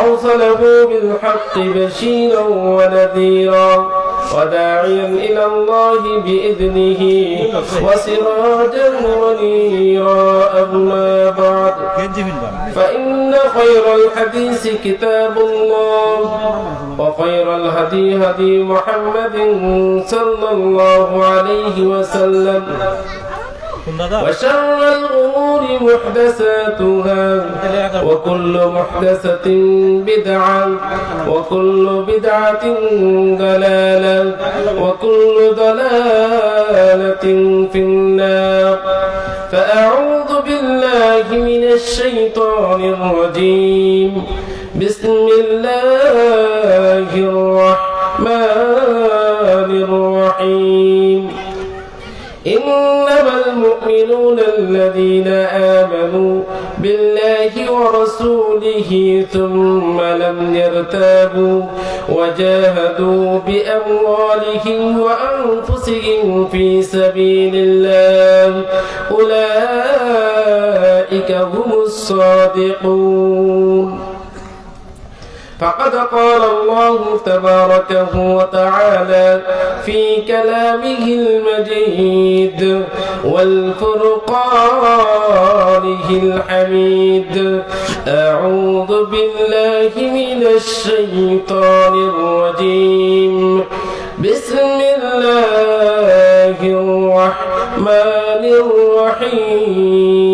أرسله بالحق بشيرا ونذيرا وداعيا إلى الله بإذنه وسراجا منيرا أما بعد. فإن خير الحديث كتاب الله وخير الهدي هدي محمد صلى الله عليه وسلم. وشر الأمور محدثاتها وكل محدثة بدعة وكل بدعة ضلالة وكل ضلالة في النار. فأعوذ بالله من الشيطان الرجيم. ورسوله ثم لم يرتابوا وجاهدوا بأموالهم وأنفسهم في سبيل الله. أولئك هم الصادقون. فقد قال الله تبارك وتعالى في كلامه المجيد والفرقانه الحميد. أعوذ بالله من الشيطان الرجيم. بسم الله الرحمن الرحيم.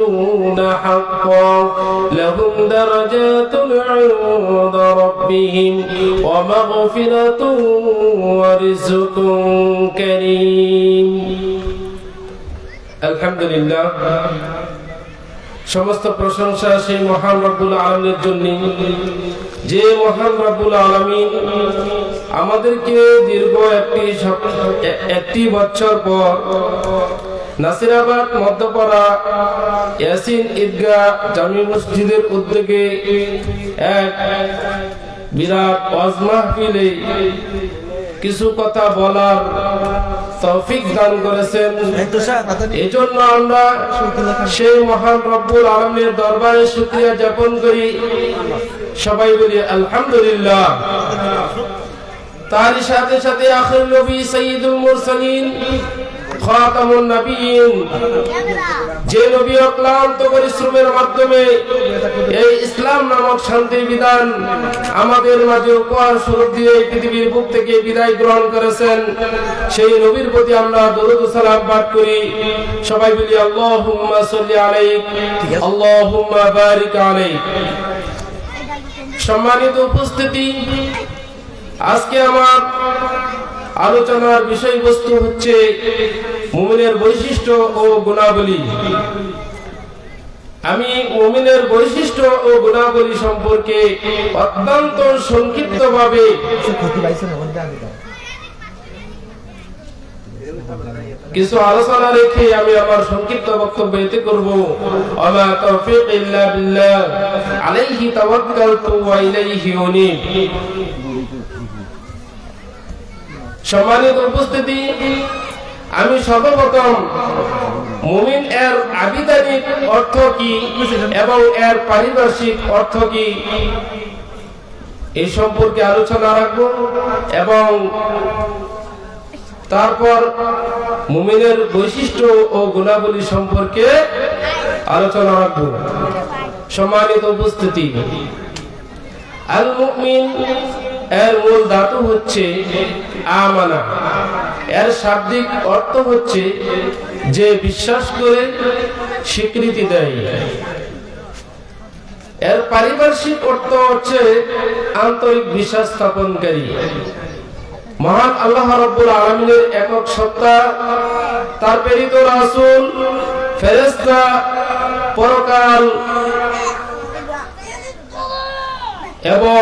المؤمنون حقا لهم درجات عند ربهم ومغفرة ورزق كريم الحمد لله সমস্ত প্রশংসা সেই মহান রব্বুল আলমের জন্য যে মহান রব্বুল আলমিন আমাদেরকে দীর্ঘ একটি সপ- এ- একটি বছর পর নাসিরাবাদ, মধ্যপাড়া, ইয়াসিন ঈদগাহ, জামি মসজিদের উদ্যোগে এক বিরাট ওয়াজ মাহফিলে কিছু কথা বলার তৌফিক দান করেছেন। এজন্য আমরা সেই মহান রব্বুল আলমের দরবারে শুক্রিয়া জ্ঞাপন করি। সবাই বলি, আলহামদুলিল্লাহ। তারই সাথে সাথে আখির নবী সঈদুল মুরসালিন খাতামুন নবীন। যে নবী অক্লান্ত পরিশ্রমের মাধ্যমে এই ইসলাম নামক বিধান আমাদের মাঝে উপহার স্বরূপ দিয়ে পৃথিবীর বুক থেকে বিদায় গ্রহণ করেছেন, সেই নবীর প্রতি আমরা দরুদ সালাম পাঠ করি। সবাই বলি, আল্লাহুম্মা সাল্লি আলাইক, আল্লাহুম্মা বারিক আলাইক। সম্মানিত উপস্থিতি, আজকে আমার আলোচনার বিষয়বস্তু হচ্ছে মুমিনের বৈশিষ্ট্য ও গুণাবলী আমি মুমিনের বৈশিষ্ট্য ও গুণাবলী সম্পর্কে অত্যন্ত সংক্ষিপ্ত ভাবে কিছু আলোচনা রেখে আমি আমার সংক্ষিপ্ত বক্তব্য এতে করব। আমা তৌফিক ইল্লা বিল্লাহ। আলাইহি তাওয়াক্কালতু ওয়া ইলাইহি উনীব। সম্মানিত উপস্থিতি আমি সর্বপ্রথম মুমিন এর আবিধানিক অর্থ কি এবং এর পারিভাষিক অর্থ কি? এই সম্পর্কে আলোচনা রাখব এবং তারপর মুমিনের বৈশিষ্ট্য ও গুণাবলী সম্পর্কে আলোচনা রাখব। সম্মানিত উপস্থিতি। আল মুমিন এর মূল ধাতু হচ্ছে আমানা। এর শাব্দিক অর্থ হচ্ছে যে বিশ্বাস করে স্বীকৃতি দেয়। এর পারিপার্শ্বিক অর্থ হচ্ছে আন্তরিক বিশ্বাস স্থাপনকারী। মহান আল্লাহ রব্বুল আলমিনের একক সত্তা, তার প্রেরিত রাসূল, ফেরেশতা, পরকাল এবং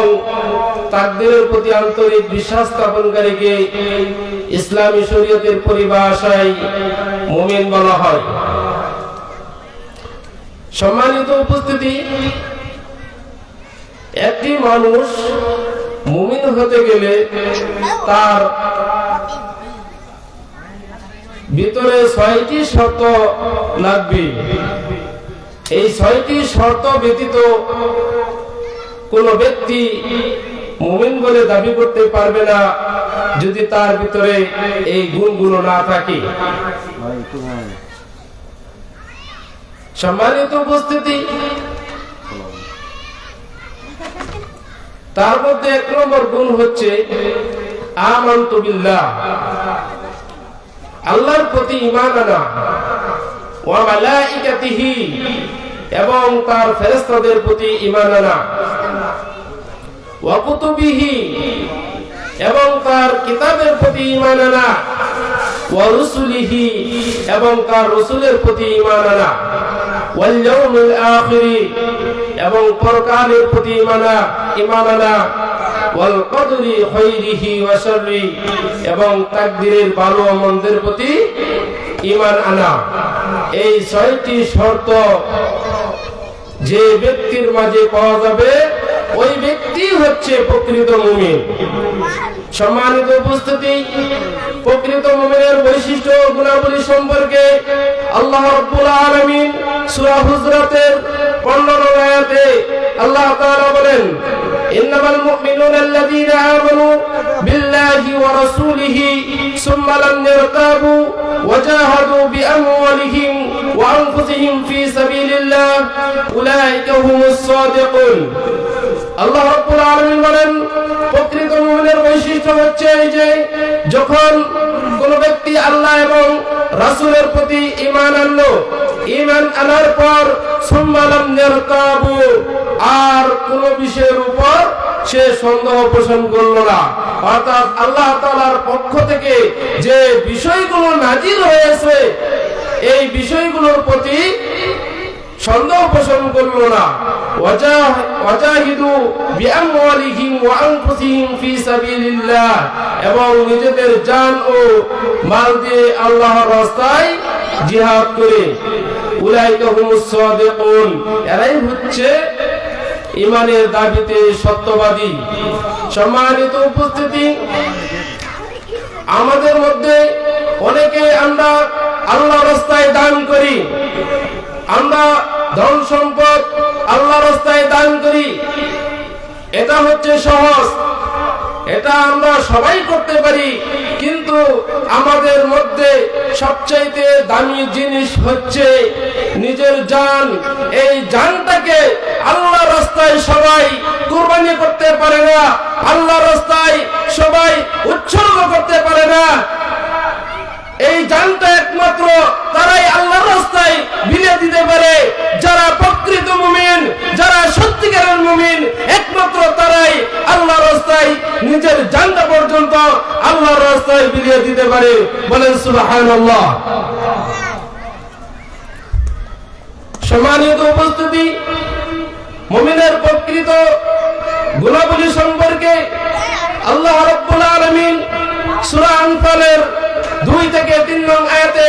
তাকদীরের প্রতি আন্তরিক বিশ্বাস স্থাপনকারীকে ইসলামী শরীয়তের পরিভাষায় মুমিন বলা হয়। সম্মানিত উপস্থিতি, একটি মানুষ মুমিন হতে গেলে তার ভিতরে ছয়টি শর্ত লাগবে। এই ছয়টি শর্ত ব্যতীত কোন ব্যক্তি মুমিন বলে দাবি করতে পারবে না যদি তার ভিতরে এই গুণগুলো না থাকে। সম্মানিত উপস্থিতি, তার মধ্যে এক নম্বর গুণ হচ্ছে আল্লাহর প্রতি ইমান আনা এবং তার ফেরেশতাদের প্রতি ইমান আনা। ওয়া এবং তার কিতাবের প্রতি ঈমান আনা। ওয়া রুসুলিহি এবং তার রসুলের প্রতি ঈমান আনা। ওয়াল আখিরি, এবং পরকালের প্রতি ঈমানা ঈমান আনা। ওয়াল কদরি খাইরিহি ওয়া শাররি, এবং তাকদীরের ভালো ও মন্দের প্রতি ঈমান আনা। এই ছয়টি শর্ত যে ব্যক্তির মাঝে পাওয়া যাবে ওই ব্যক্তি হচ্ছে প্রকৃত মুমিন। সম্মানিত উপস্থিতি, প্রকৃত মুমিনের বৈশিষ্ট্য গুণাবলী সম্পর্কে আল্লাহ রাব্বুল আলামিন সূরা হুজরাতের 15 আয়াতে আল্লাহ তাআলা বলেন, ইন্নামাল মুমিনুনা আল্লাযীনা আমানু বিল্লাহি ওয়া রাসূলিহি সুম্মা লাম ইয়ারতাবু ওয়া জাহাদু বিআমওয়ালিহিম ওয়া আনফুসিহিম ফি সাবিলিল্লাহ উলাইকা হুমুস সাদিকুন। আল্লাহ রাব্বুল আলামিন বলেন, প্রকৃত মুমিনের বৈশিষ্ট্য হচ্ছে এই যে, যখন কোন ব্যক্তি আল্লাহ এবং রাসূলের প্রতি ঈমান আনলো, ঈমান আনার পর, সুম্মালাম ইয়ারতাবু, আর কোন বিষয়ের উপর সে সন্দেহ পোষণ করল না। অর্থাৎ আল্লাহ তাআলার পক্ষ থেকে যে বিষয়গুলো নাজিল হয়েছে, এই বিষয়গুলোর প্রতি সন্দেহ পোষণ করল না। এবং নিজেদের ও মাল দিয়ে আল্লাহর রাস্তায় জিহাদ করে। এরাই হচ্ছে ইমানের দাবিতে সত্যবাদী। সম্মানিত উপস্থিতি, আমাদের মধ্যে অনেকে আমরা আল্লাহ রাস্তায় দান করি। আমরা ধন সম্পদ আল্লাহ রাস্তায় দান করি। এটা হচ্ছে সহজ। এটা আমরা সবাই করতে পারি, কিন্তু আমাদের মধ্যে সবচাইতে দামি জিনিস হচ্ছে নিজের জান। এই জানটাকে আল্লাহ রাস্তায় সবাই কুরবানি করতে পারে না আল্লাহ রাস্তায় সবাই উৎসর্গ করতে পারে না। এই জানটা একমাত্র তারাই আল্লাহর বিলে দিতে পারে। যারা প্রকৃত মুমিন, যারা সত্যিকারের মুমিন, একমাত্র তারাই আল্লাহর রাস্তায় নিজের জানটা পর্যন্ত আল্লাহর রাস্তায় দিতে পারে। বলেন, সুবহানাল্লাহ। সম্মানিত উপস্থিতি, মুমিনের প্রকৃত গুণাবলী সম্পর্কে আল্লাহ রাব্বুল আলামিন সূরা আনফালের দুই থেকে তিন নং আয়াতে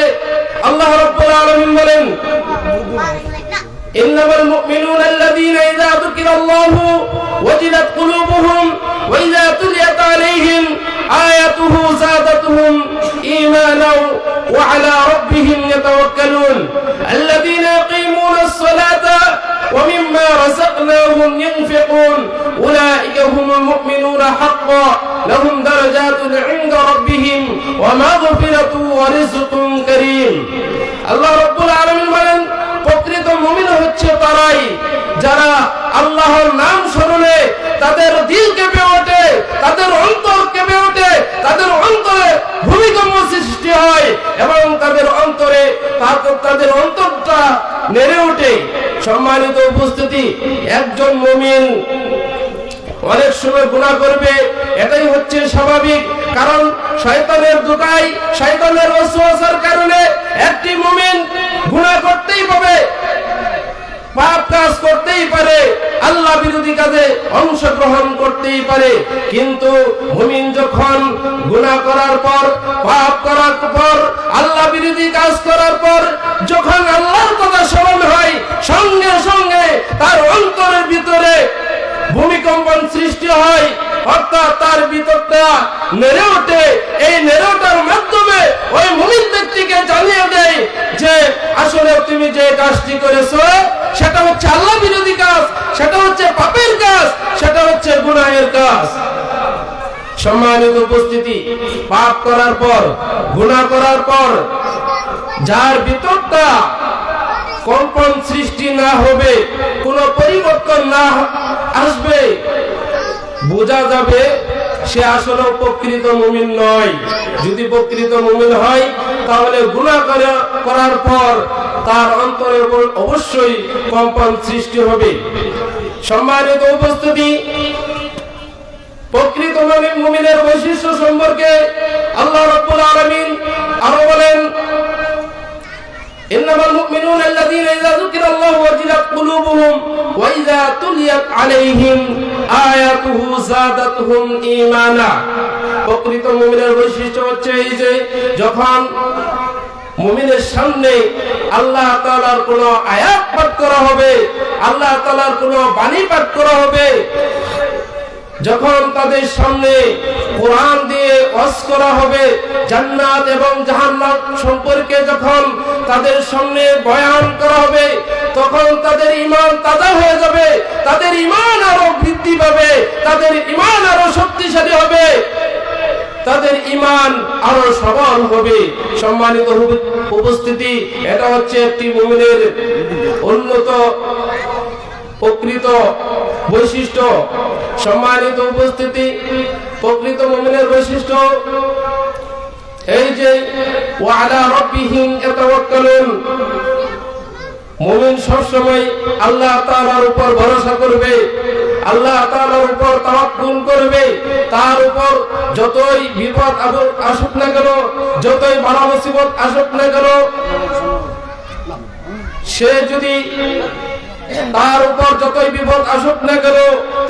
আল্লাহ রাব্বুল আলামিন বলেন, ইন্নামাল মুমিনুনা আল্লাযীনা ইযা যুকিরাল্লাহু ওয়াজিলাত কুলুবুহুম ওয়া ইযা তুলিয়াত আলাইহিম تليت عليهم آياته زادتهم إيمانا وعلى ربهم يتوكلون الذين يقيمون الصلاة ومما رزقناهم ينفقون أولئك هم المؤمنون حقا لهم درجات عند ربهم ومغفرة ورزق كريم আল্লাহ রব্বুল আলামিন বলেন প্রকৃত মুমিন হচ্ছে তারাই যারা আল্লাহর নাম তাদের অন্তরটা নেড়ে ওঠে। সম্মানিত উপস্থিতি, একজন মুমিন অনেক সময় গুণা করবে, এটাই হচ্ছে স্বাভাবিক। কারণ শয়তানের দুটাই শয়তানের ওসওয়াসার কারণে একটি মুমিন গুণা করতেই পাবে পাপ কাজ করতেই পারে, আল্লাহ বিরোধী কাজে অংশগ্রহণ করতেই পারে। কিন্তু মুমিন যখন গুনাহ করার পর, পাপ করার পর আল্লাহ কাজ করার পর যখন আল্লাহর কথা স্মরণ হয়, সঙ্গে সঙ্গে তার অন্তরের ভিতরে ভূমিকম্পন সৃষ্টি হয়, অর্থাৎ তার ভিতরটা নেড়ে ওঠে। এই নেড়ে ওঠার মাধ্যমে ওই মুমিন ব্যক্তিকে জানিয়ে দেয় যে, আসলে তুমি যে কাজটি করেছ, সেটা হচ্ছে আল্লাহ বিরোধী কাজ, সেটা হচ্ছে পাপের কাজ, সেটা হচ্ছে গুনাহের কাজ। সম্মানিত উপস্থিতি, পাপ করার পর, গুণা করার পর, যার ভিতরটা কম্পন সৃষ্টি না হবে, কোনো পরিবর্তন না আসবে, বোঝা যাবে সে আসলে প্রকৃত মুমিন নয়। যদি প্রকৃত মুমিন হয়, তাহলে গুণা করে- করার পর তার অন্তরে অব- অবশ্যই কম্পন সৃষ্টি হবে। সম্মানিত উপস্থিতি প্রকৃত মুমিনের বৈশিষ্ট্য সম্পর্কে আল্লাহ রব্বুল আলামিন আরও বলেন, ইন্নামাল মুমিনুনা আল্লাযীনা ইযা যুকিরাল্লাহু ওয়াজিলাত কুলুবুহুম ওয়া ইযা তুলিয়াত আলাইহিম আয়াতুহু যাদাতহুম ঈমানা। প্রকৃত মুমিনের বৈশিষ্ট্য হচ্ছে এই যে, যখন মুমিনের সামনে আল্লাহ তালার কোনো আয়াত পাঠ করা হবে, আল্লাহ তালার কোনো বাণী পাঠ করা হবে যখন তাদের সামনে কোরআন দিয়ে ওয়াজ করা হবে, জান্নাত এবং জাহান্নাম সম্পর্কে যখন তাদের সামনে বয়ান করা হবে, তখন তাদের ইমান তাজা হয়ে যাবে, তাদের ইমান আরও বৃদ্ধি পাবে, তাদের ইমান আরও শক্তিশালী হবে, তাদের ইমান আরও সবল হবে। সম্মানিত উপস্থিতি, এটা হচ্ছে একটি মুমিনের উন্নত প্রকৃত বৈশিষ্ট্য, সম্মানিত উপস্থিতি, প্রকৃত মুমিনের বৈশিষ্ট্য। এই যে, ওয়ালা রব্বিহিম ইয়াতাওয়াক্কালুন মুমিন সবসময় আল্লাহ তাআলার উপর ভরসা করবে, আল্লাহ তাআলার উপর তাওয়াক্কুল করবে। তার উপর যতই বিপদ আসুক না কেন, যতই বালা মুসিবত আসুক না কেন, সে যদি তার উপর যতই বিপদ আসুক না কেন,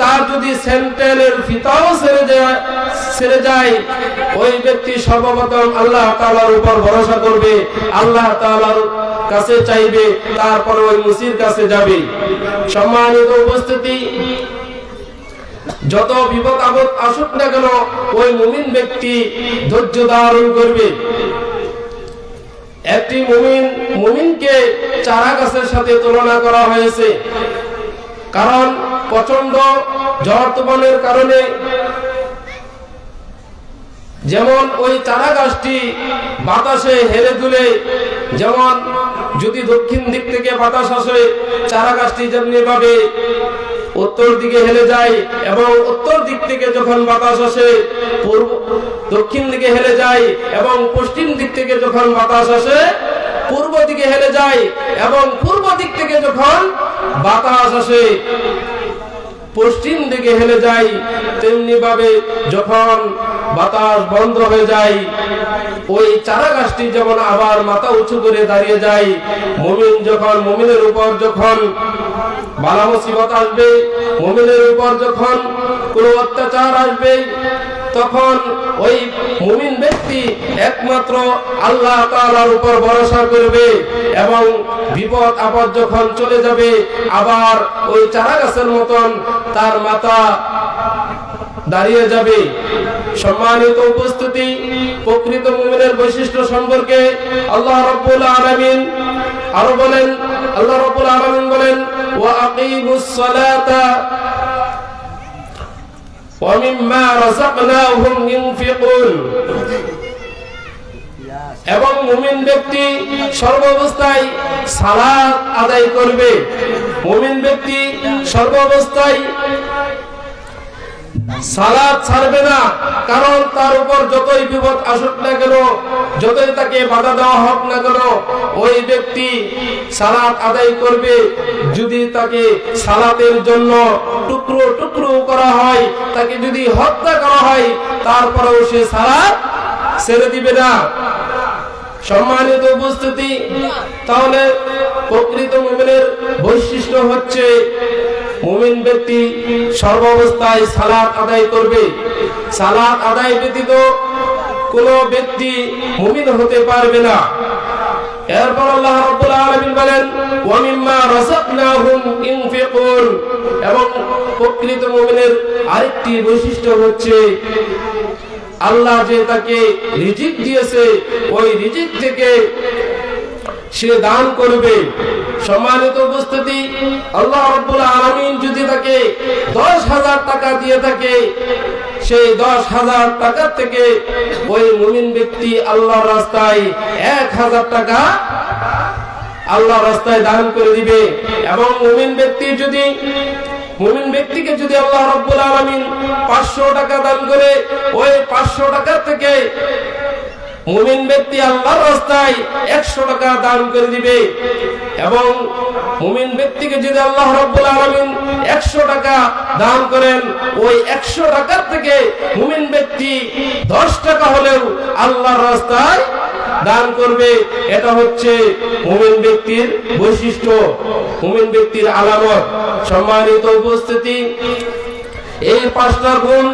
তার যদি সেন্ট্রেলের ফিতাও ছেড়ে যায় ছেড়ে যায়, ওই ব্যক্তি সর্বপ্রথম আল্লাহ তাআলার উপর ভরসা করবে, আল্লাহ তাআলার কাছে চাইবে, তারপর ওই মুসির কাছে যাবে। সম্মানিত উপস্থিতি, যত বিপদ আপদ আসুক না কেন, ওই মুমিন ব্যক্তি ধৈর্য ধারণ করবে। একটি মুমিন, মুমিনকে চারা গাছের সাথে তুলনা করা হয়েছে। কারণ প্রচণ্ড ঝড় কারণে যেমন ওই চারা গাছটি বাতাসে হেরে দুলে, যেমন যদি দক্ষিণ দিক থেকে বাতাস আসে চারা গাছটি যেমনি ভাবে উত্তর দিকে হেলে যায় এবং উত্তর দিক থেকে যখন বাতাস আসে, পূর্ব, দক্ষিণ দিকে হেলে যায় এবং পশ্চিম দিক থেকে যখন বাতাস আসে, পূর্ব দিকে হেলে যায় এবং পূর্ব দিক থেকে যখন বাতাস আসে পশ্চিম দিকে হেলে যায়, তেমনি ভাবে যখন বাতাস বন্ধ হয়ে যায়, ওই চারা গাছটি যেমন আবার মাথা উঁচু করে দাঁড়িয়ে যায়, মুমিন যখন মুমিনের উপর যখন বালা মুসিবত আসবে, মুমিনের উপর যখন কোনো অত্যাচার আসবে, তখন ওই মুমিন ব্যক্তি একমাত্র আল্লাহ তাআলার উপর ভরসা করবে। এবং বিপদ আপদ যখন চলে যাবে আবার ওই চারা গাছের মতন তার মাথা দাঁড়িয়ে যাবে সম্মানিত উপস্থিতি প্রকৃত মুমিনের বৈশিষ্ট্য সম্পর্কে আল্লাহ রাব্বুল আলামিন আরো বলেন আল্লাহ রাব্বুল আলামিন বলেন وأقيموا الصلاة ومما رزقناهم ينفقون এবং মুমিন ব্যক্তি সর্বাবস্থায় সালাত আদায় করবে। মুমিন ব্যক্তি সর্বাবস্থায় সালাদ ছাড়বে না, কারণ তার উপর যতই বিপদ আসুক না কেন, যতই তাকে বাধা দেওয়া হোক না কেন, ওই ব্যক্তি সালাত আদায় করবে। যদি তাকে সালাতের জন্য টুকরো টুকরো করা হয়, তাকে যদি হত্যা করা হয়, তারপরেও সে সালাত ছেড়ে দিবে না। সম্মানিত উপস্থিতি, তাহলে প্রকৃত মুমিনের বৈশিষ্ট্য হচ্ছে মুমিন ব্যক্তি সর্বাবস্থায় সালাত আদায় করবে। সালাত আদায় ব্যতীত কোন ব্যক্তি মুমিন হতে পারবে না। বলেন এবং প্রকৃত মুমিনের আরেকটি বৈশিষ্ট্য হচ্ছে আল্লাহ যে তাকে রিজিক দিয়েছে, ওই রিজিক থেকে সে দান করবে। সম্মানিত উপস্থিতি, আল্লাহ রাব্বুল আলামিন যদি তাকে দশ হাজার টাকা দিয়ে থাকে, সেই দশ হাজার টাকা থেকে ওই মুমিন ব্যক্তি আল্লাহর রাস্তায় এক হাজার টাকা আল্লাহ রাস্তায় দান করে দিবে। এবং মুমিন ব্যক্তি যদি, মুমিন ব্যক্তিকে যদি আল্লাহ রাব্বুল আলামিন 500 টাকা দান করে, ওই 500 টাকা থেকে মুমিন ব্যক্তি আল্লাহর রাস্তায় 100 টাকা দান করে দিবে। এবং মুমিন ব্যক্তিকে যদি আল্লাহ রাব্বুল আলামিন 100 টাকা দান করেন, ওই 100 টাকা থেকে মুমিন ব্যক্তি 10 টাকা হলেও আল্লাহর রাস্তায় দান করবে। এটা হচ্ছে মুমিন ব্যক্তির বৈশিষ্ট্য, মুমিন ব্যক্তির আলামত। সম্মানিত উপস্থিতি এই পাঁচটা গুণ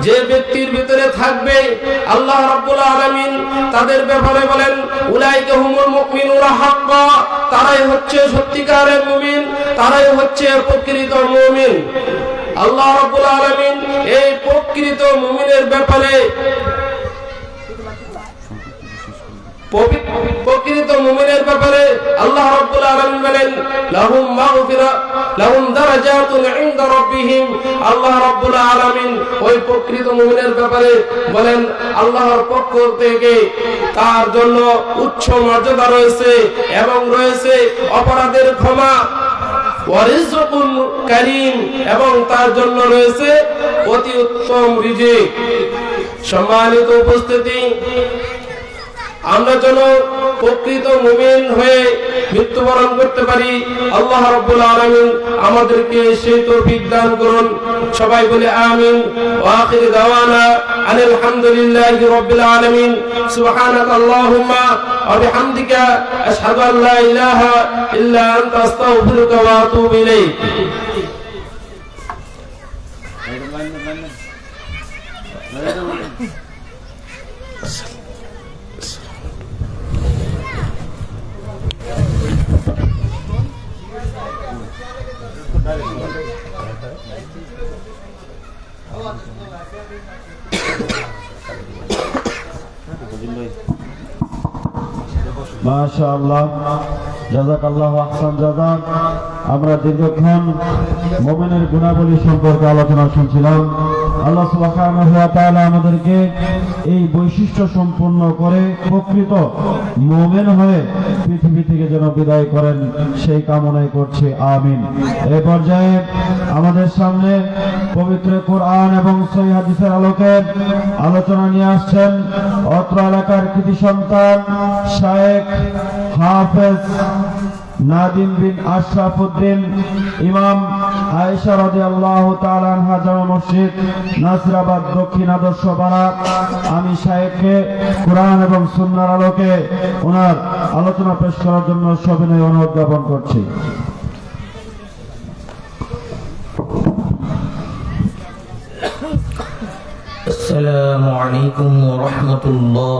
যে ব্যক্তির ভিতরে থাকবে আল্লাহ রাব্বুল আলামিন তাদের ব্যাপারে বলেন, উলাইকা হুমুল মুমিনুনা হাক্কা, তারাই হচ্ছে সত্যিকারের মুমিন, তারাই হচ্ছে প্রকৃত মুমিন। আল্লাহ রাব্বুল আলামিন এই প্রকৃত মুমিনের ব্যাপারে প্রকৃত মুমিনের ব্যাপারে আল্লাহ রাব্বুল আলামিন বলেন, লাহুম মাগফিরা, লাহুম দারাজাতুন ইনদা রাব্বিহিম। আল্লাহ রাব্বুল আলামিন ওই প্রকৃত মুমিনের ব্যাপারে বলেন, আল্লাহর পক্ষ থেকে তার জন্য উচ্চ মর্যাদা রয়েছে এবং রয়েছে অপরাধের ক্ষমা। কারীম এবং তার জন্য রয়েছে অতি উত্তম রিজিক। সম্মানিত উপস্থিতি আমরা যেন প্রকৃত মুমিন হয়ে মৃত্যুবরণ করতে পারি। আল্লাহ রাব্বুল আলামিন আমাদেরকে সেই তৌফিক দান করুন। সবাই বলে আমিন। ওয়া আখির দাওয়ানা আনিল হামদুলিল্লাহি রাব্বিল আলামিন। সুবহানাক আল্লাহুম্মা ওয়া বিহামদিকা আশহাদু আন লা ইলাহা ইল্লা আনতা আস্তাগফিরুকা ওয়া আতুবু ইলাইক। আমরা দীর্ঘক্ষণ মোমেনের গুণাবলী সম্পর্কে আলোচনা শুনছিলাম। আল্লাহ তাআলা আমাদেরকে এই বৈশিষ্ট্য সম্পূর্ণ করে প্রকৃত মুমিন হয়ে পৃথিবী থেকে যেন বিদায় করেন, সেই কামনাই করছি, আমিন। এই পর্যায়ে আমাদের সামনে পবিত্র কোরআন এবং সহিহ হাদিসের আলোকে আলোচনা নিয়ে আসছেন অত্র এলাকার কৃতি সন্তান শায়েখ হাফেজ নাদিম বিন আশরাফ উদ্দিন ইমাম আয়েশা রাদিয়াল্লাহু তাআলা আনহা জামা মসজিদ নাসিরাবাদ দক্ষিণ আদর্শ পাড়া আমি শায়েখকে কোরআন এবং সুন্নাহর আলোকে ওনার আলোচনা পেশ করার জন্য সবিনয় অনুরোধ জ্ঞাপন করছি السلام عليكم ورحمة الله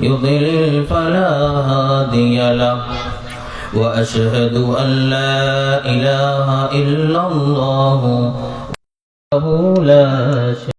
يضلل فلا هادي له وأشهد أن لا إله إلا الله وحده لا شريك